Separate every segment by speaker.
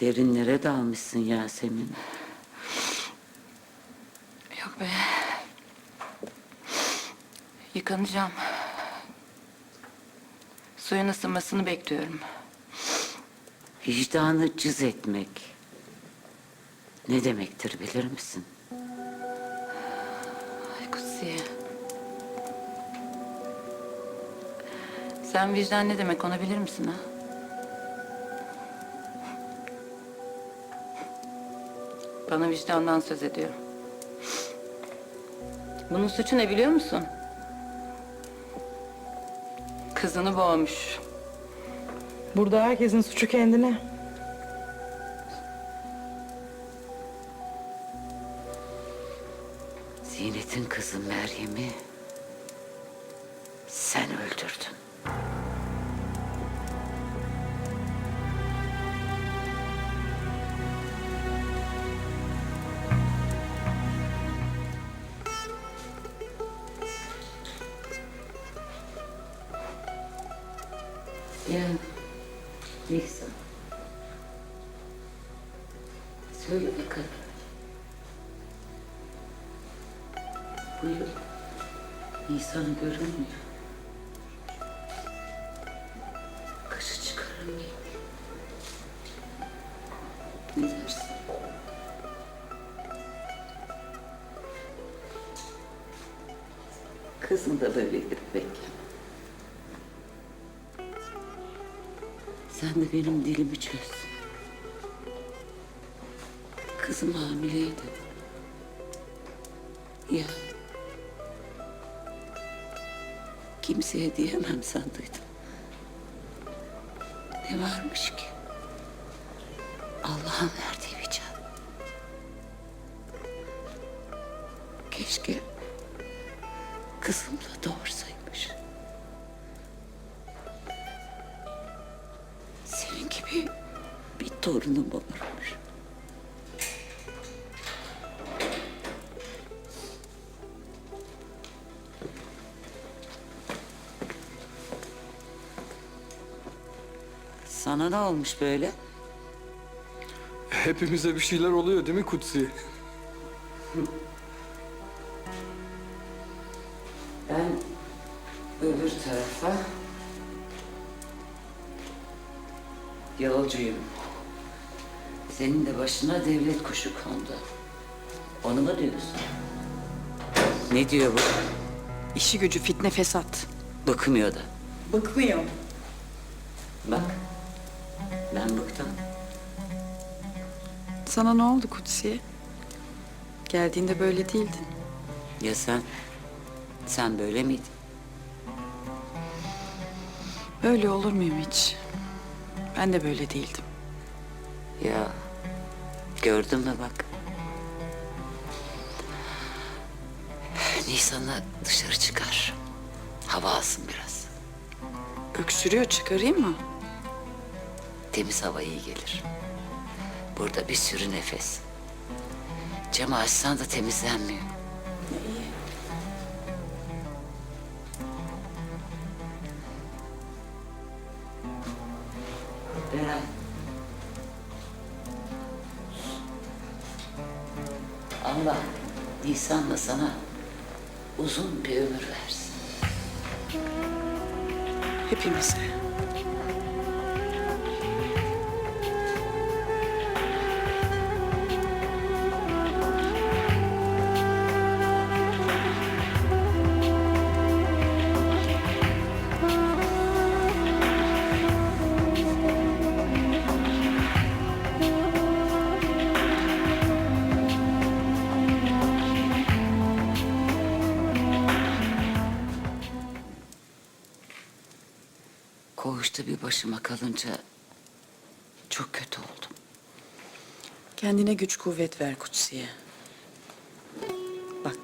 Speaker 1: Derinlere dalmışsın Yasemin.
Speaker 2: Yok be. Yıkanacağım. Suyun ısınmasını bekliyorum.
Speaker 1: Vicdanı cız etmek ne demektir bilir misin?
Speaker 2: Ay Kutsiye. Sen vicdan ne demek onu bilir misin ha? Bana vicdandan söz ediyor. Bunun suçu ne biliyor musun? Kızını boğmuş.
Speaker 3: Burada herkesin suçu kendine.
Speaker 1: Zinet'in kızı Meryem'i Ya Nisa. Söyle bakalım. Bu yıl Nisan'ı görünmüyor. Kaşı çıkarılmıyor. Ne dersin? Kızım da böyle gidip Sen de benim dilimi çöz. Kızım hamileydi. Ya. Kimseye diyemem sandıydım. Ne varmış ki? Allah'ın verdiği bir can. Keşke kızım da doğursaymış. Torunum olurmuş. Sana ne olmuş böyle?
Speaker 4: Hepimize bir şeyler oluyor değil mi Kutsi?
Speaker 1: Ben öbür tarafa yolcuyum. Senin de başına devlet kuşu kondu. Onu mu diyorsun? Ne diyor bu?
Speaker 3: İşi gücü fitne fesat.
Speaker 1: Bıkmıyor da.
Speaker 3: Bıkmıyor.
Speaker 1: Bak. Ben bıktım.
Speaker 3: Sana ne oldu Kutsiye? Geldiğinde böyle değildin.
Speaker 1: Ya sen? Sen böyle miydin?
Speaker 3: Böyle olur muyum hiç? Ben de böyle değildim.
Speaker 1: Ya gördün mü bak. Nisan'ı dışarı çıkar. Hava alsın biraz.
Speaker 3: Öksürüyor çıkarayım mı?
Speaker 1: Temiz hava iyi gelir. Burada bir sürü nefes. Camı açsan da temizlenmiyor. Beray. Allah Nisan'la sana uzun bir ömür versin.
Speaker 3: Hepimize.
Speaker 1: Koğuşta bir başıma kalınca çok kötü oldum.
Speaker 3: Kendine güç kuvvet ver Kutsiye. Bak.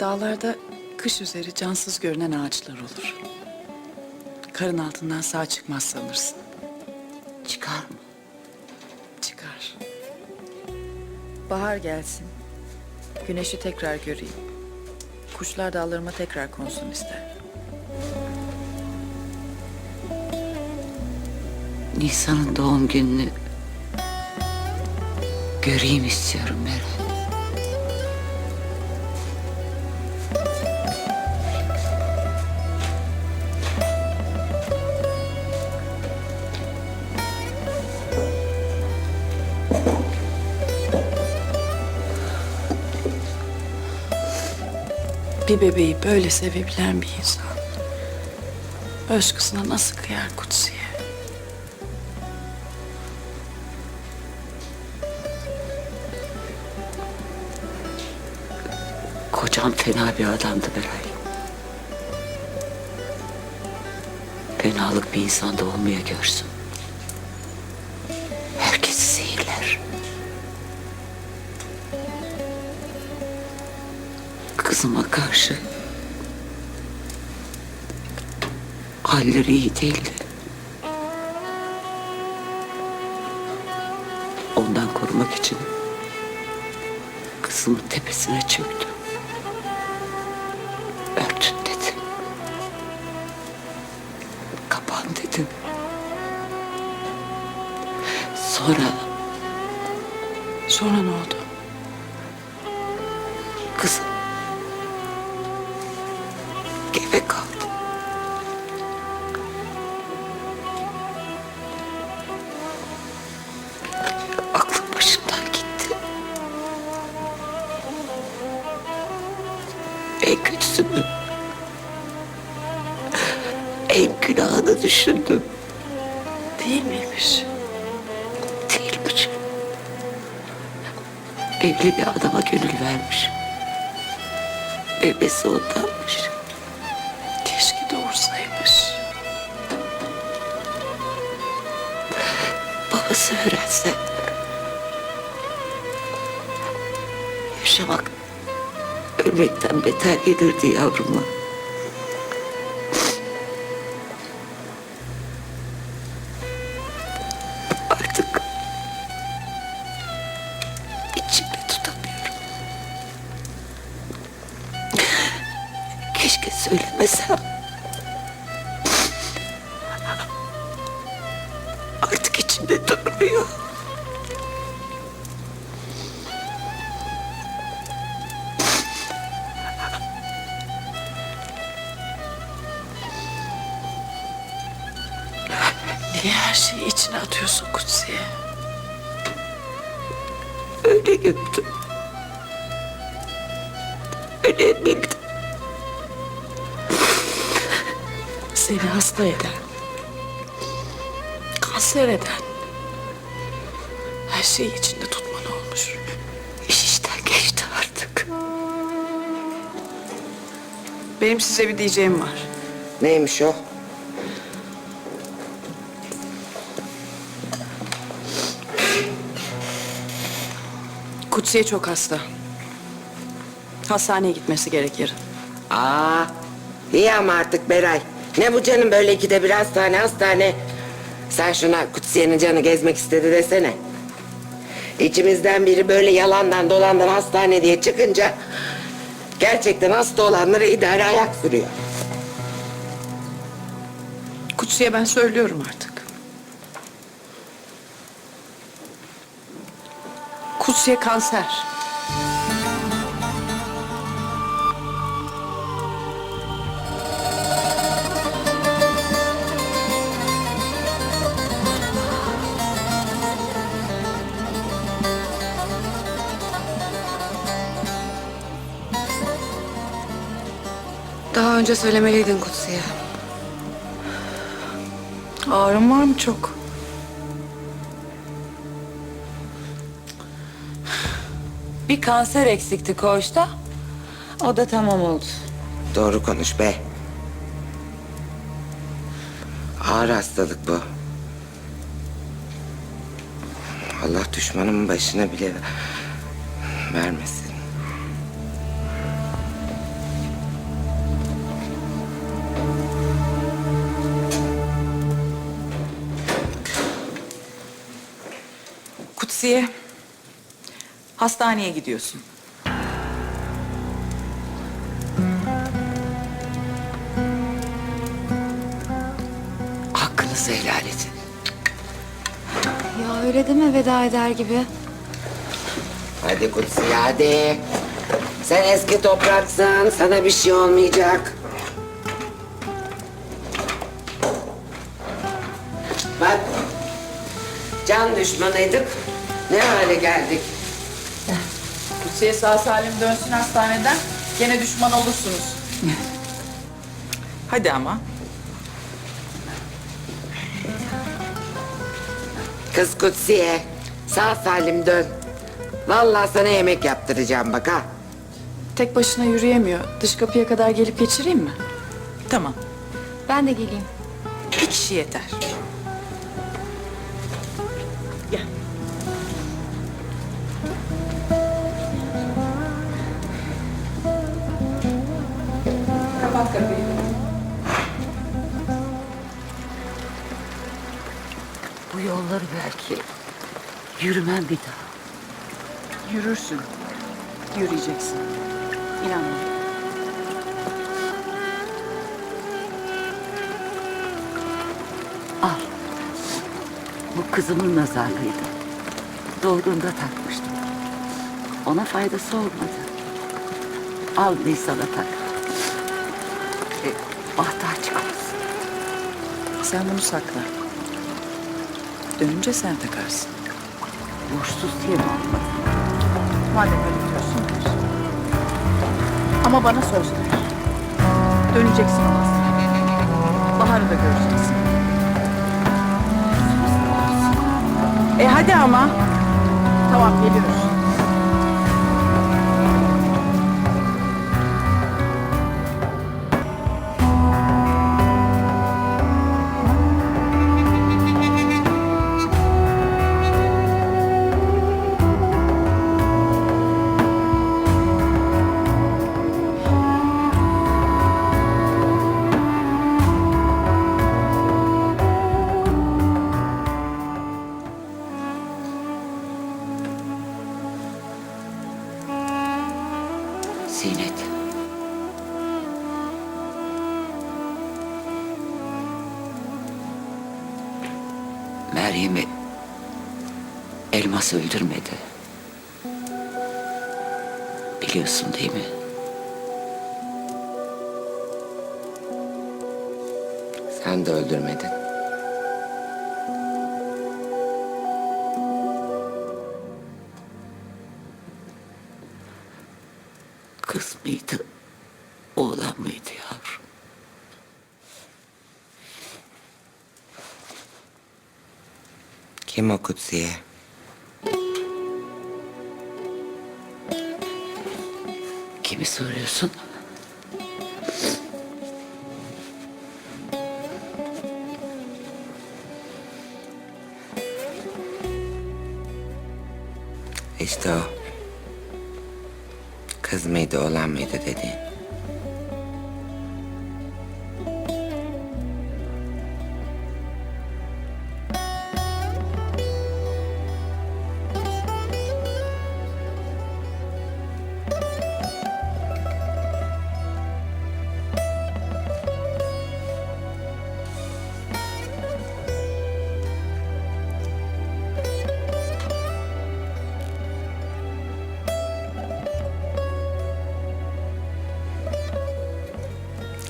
Speaker 3: Dağlarda kış üzeri cansız görünen ağaçlar olur. Karın altından sağ çıkmaz sanırsın.
Speaker 1: Çıkar mı?
Speaker 3: Çıkar.
Speaker 5: Bahar gelsin. Güneşi tekrar göreyim. Kuşlar dallarıma tekrar konsun ister.
Speaker 1: Nisan'ın doğum gününü göreyim istiyorum Meral.
Speaker 3: Bir bebeği böyle sevebilen bir insan. Öz kızına nasıl kıyar Kutsiye?
Speaker 1: Kocam fena bir adamdı Beray. Fenalık bir insanda olmuyor görsün. Herkesi zehirler. Kızıma karşı halleri iyi değildi. Ondan korumak için kızımın tepesine çöktüm. Örtün dedi. Kapan dedim. Sonra
Speaker 3: Sonra ne oldu?
Speaker 1: Evli bir adama gönül vermiş. Bebesi ondanmış.
Speaker 3: Keşke doğursaymış.
Speaker 1: Babası öğrense. Yaşamak ölmekten beter gelirdi yavruma. Keşke söylemesem. Artık içimde durmuyor.
Speaker 3: Niye her şeyi içine atıyorsun Kutsiye?
Speaker 1: Öyle gömdüm. Öyle bildim.
Speaker 3: Seni hasta eden, kanser eden, her şeyi içinde tutman olmuş.
Speaker 1: İş işten geçti artık.
Speaker 3: Benim size bir diyeceğim var.
Speaker 6: Neymiş o?
Speaker 3: Kutsiye çok hasta. Hastaneye gitmesi gerek yarın.
Speaker 6: Aa, iyi ama artık Beray. Ne bu canım böyle ikide bir hastane hastane. Sen şuna Kutsiye'nin canı gezmek istedi desene. İçimizden biri böyle yalandan dolandan hastane diye çıkınca... ...gerçekten hasta olanlara idare ayak sürüyor.
Speaker 3: Kutsiye ben söylüyorum artık. Kutsiye kanser.
Speaker 2: Önce söylemeliydin Kutsi'ye.
Speaker 3: Ağrın var mı çok?
Speaker 1: Bir kanser eksikti koğuşta. O da tamam oldu.
Speaker 6: Doğru konuş be. Ağır hastalık bu. Allah düşmanımın başına bile vermesin.
Speaker 7: Kutsiye, hastaneye gidiyorsun.
Speaker 1: Hakkınızı helal edin.
Speaker 8: Aa öyle deme veda eder gibi.
Speaker 6: Hadi Kutsiye hadi. Sen eski topraksın. Sana bir şey olmayacak. Bak. Can düşmanıydık. Ne hale geldik.
Speaker 5: Kutsiye sağ salim dönsün hastaneden. Gene düşman olursunuz.
Speaker 7: Hadi ama.
Speaker 6: Kız Kutsiye. Sağ salim dön. Vallahi sana yemek yaptıracağım bak ha.
Speaker 3: Tek başına yürüyemiyor. Dış kapıya kadar gelip geçireyim mi?
Speaker 7: Tamam.
Speaker 8: Ben de geleyim.
Speaker 7: Bir kişi yeter.
Speaker 1: Yolları belki yürümem bir daha.
Speaker 3: Yürürsün. Yürüyeceksin. İnan bana.
Speaker 1: Al. Bu kızımın nazarlıydı. Doğduğunda takmıştım. Ona faydası olmadı. Al Nisan'a tak. E, bahtı açık olsun.
Speaker 3: Sen bunu sakla. Dönünce sen takarsın.
Speaker 1: Uğursuz diye mi olmadı?
Speaker 3: Madem öyle diyorsun. ver. Ama bana söz ver. Döneceksin ona. Bahar'ı da göreceksin.
Speaker 7: E hadi ama.
Speaker 3: Tamam geliyoruz.
Speaker 1: Meryem'i elmas öldürmedi. Biliyorsun değil mi?
Speaker 6: Sen de öldürmedin.
Speaker 1: Kız mıydı?
Speaker 6: Kim o Kutsiye?
Speaker 1: Kimi soruyorsun?
Speaker 6: İşte o. Kız mıydı, oğlan mıydı dediğin.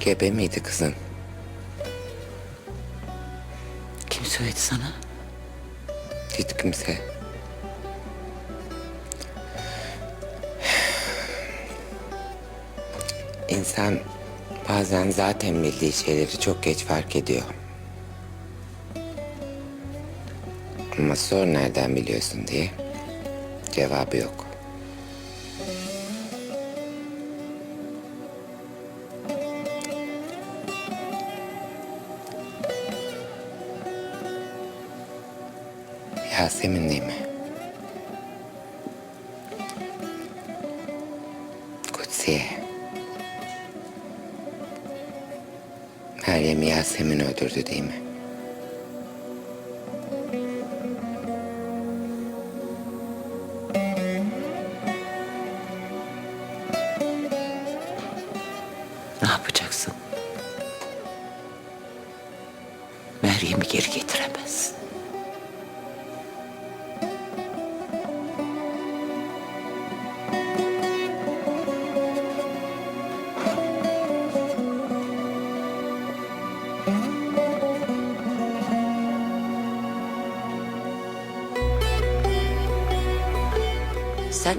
Speaker 6: Gebe miydi kızın?
Speaker 1: Kim söyledi sana?
Speaker 6: Hiç kimse. İnsan bazen zaten bildiği şeyleri çok geç fark ediyor. Ama sor nereden biliyorsun diye cevabı yok. Mi? Kutsiye. Meryem Yasemin öldürdü değil mi?
Speaker 1: Ne yapacaksın? Meryem'i geri getiremezsin.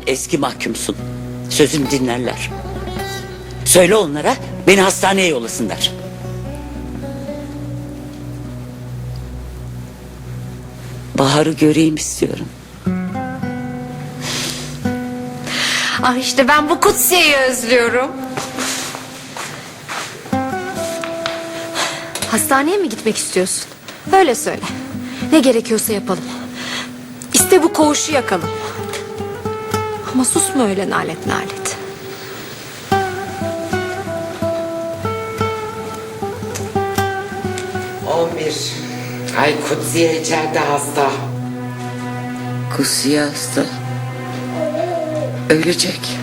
Speaker 1: Eski mahkumsun. Sözünü dinlerler. Söyle onlara beni hastaneye yollasınlar. Bahar'ı göreyim istiyorum.
Speaker 8: Ah işte ben bu Kutsiye'yi özlüyorum. Hastaneye mi gitmek istiyorsun? Öyle söyle. Ne gerekiyorsa yapalım. İşte bu koğuşu yakalım. Ama susma öyle nalet nalet.
Speaker 6: On bir. Ay Kutsiye içeride hasta.
Speaker 1: Kusiye hasta. Ölecek.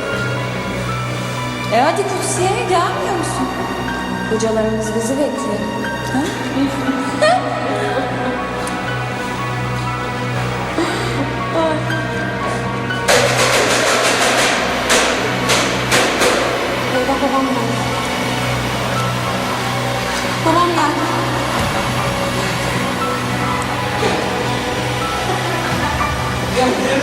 Speaker 8: E hadi kutsiye gelmiyor musun? Hocalarımız bizi bekliyor.
Speaker 9: Ha? Eyvah babam geldi. Babam
Speaker 8: geldi. Gel, gel.